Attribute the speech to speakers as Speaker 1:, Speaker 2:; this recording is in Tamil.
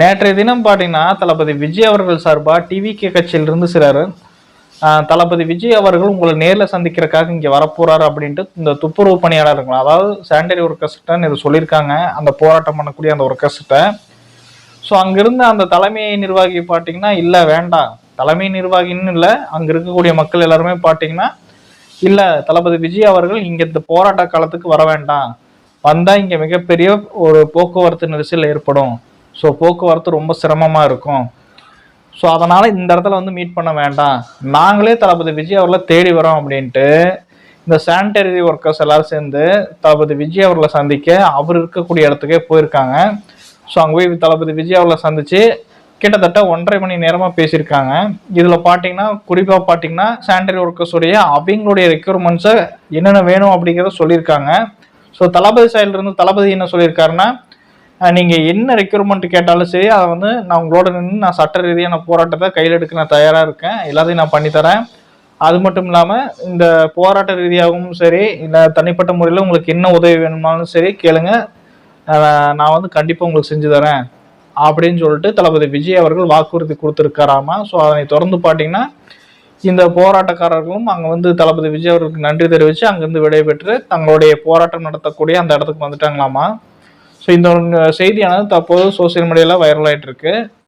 Speaker 1: நேற்றைய தினம் பார்த்தீங்கன்னா தளபதி விஜய் அவர்கள் சார்பாக டிவிகே கட்சியிலிருந்து சிலர் தளபதி விஜய் அவர்கள் உங்களை நேரில் சந்திக்கிறக்காக இங்கே வரப்போறாரு அப்படின்ட்டு இந்த துப்புரவு பணியாளர்கள் அதாவது சானிடரி ஒர்க்கர்ஸ்கிட்ட இது சொல்லியிருக்காங்க. அந்த போராட்டம் பண்ணக்கூடிய அந்த ஒர்க்கர்ஸ்கிட்ட ஸோ அங்கிருந்து அந்த தலைமை நிர்வாகி பார்த்தீங்கன்னா இல்லை வேண்டாம். தலைமை நிர்வாகின்னு இல்லை. அங்கே இருக்கக்கூடிய மக்கள் எல்லாருமே பார்த்தீங்கன்னா இல்லை தளபதி விஜய் அவர்கள் இங்கே இந்த போராட்ட காலத்துக்கு வர வேண்டாம். வந்தால் இங்கே மிகப்பெரிய ஒரு போக்குவரத்து நெரிசல் ஏற்படும். ஸோ போக்குவரத்து ரொம்ப சிரமமாக இருக்கும். ஸோ அதனால் இந்த இடத்துல வந்து மீட் பண்ண வேண்டாம். நாங்களே தளபதி விஜய் அவர்களை தேடி வரோம் அப்படின்ட்டு இந்த சானிடரி ஒர்க்கர்ஸ் எல்லாரும் சேர்ந்து தளபதி விஜய் அவர்களை சந்திக்க அவர் இருக்கக்கூடிய இடத்துக்கே போயிருக்காங்க. ஸோ அங்கே போய் தளபதி விஜய் அவர்களை சந்தித்து கிட்டத்தட்ட ஒன்றரை மணி நேரமாக பேசியிருக்காங்க. இதில் பார்த்தீங்கன்னா குறிப்பாக பார்த்தீங்கன்னா சானிடரி ஒர்க்கர்ஸுடைய அவங்களுடைய ரெக்யூர்மெண்ட்ஸை என்னென்ன வேணும் அப்படிங்கிறத சொல்லியிருக்காங்க. ஸோ தளபதி side இருந்து தளபதி என்ன சொல்லியிருக்காருன்னா நீங்கள் என்ன ரெக்யூர்மெண்ட் கேட்டாலும் சரி அதை வந்து நான் உங்களோட நின்று நான் சட்ட ரீதியான போராட்டத்தை கையில் எடுக்க நான் தயாராக இருக்கேன். எல்லாத்தையும் நான் பண்ணித்தரேன் அது மட்டும் இல்லாமல் இந்த போராட்ட ரீதியாகவும் சரி இல்லை தனிப்பட்ட முறையில் உங்களுக்கு என்ன உதவி வேணுமாலும் சரி கேளுங்க. நான் வந்து கண்டிப்பாக உங்களுக்கு செஞ்சு தரேன். அப்படின்னு சொல்லிட்டு தளபதி விஜய் அவர்கள் வாக்குறுதி கொடுத்துருக்காராமா. ஸோ அதனை தொடர்ந்து பார்த்தீங்கன்னா இந்த போராட்டக்காரர்களும் அங்கே வந்து தளபதி விஜய் அவர்களுக்கு நன்றி தெரிவித்து அங்கேருந்து விடைபெற்று தங்களுடைய போராட்டம் நடத்தக்கூடிய அந்த இடத்துக்கு வந்துட்டாங்களாமா. ஸோ இந்த செய்தியானது தற்போது சோசியல் மீடியாவில் வைரல் ஆகிட்டு இருக்கு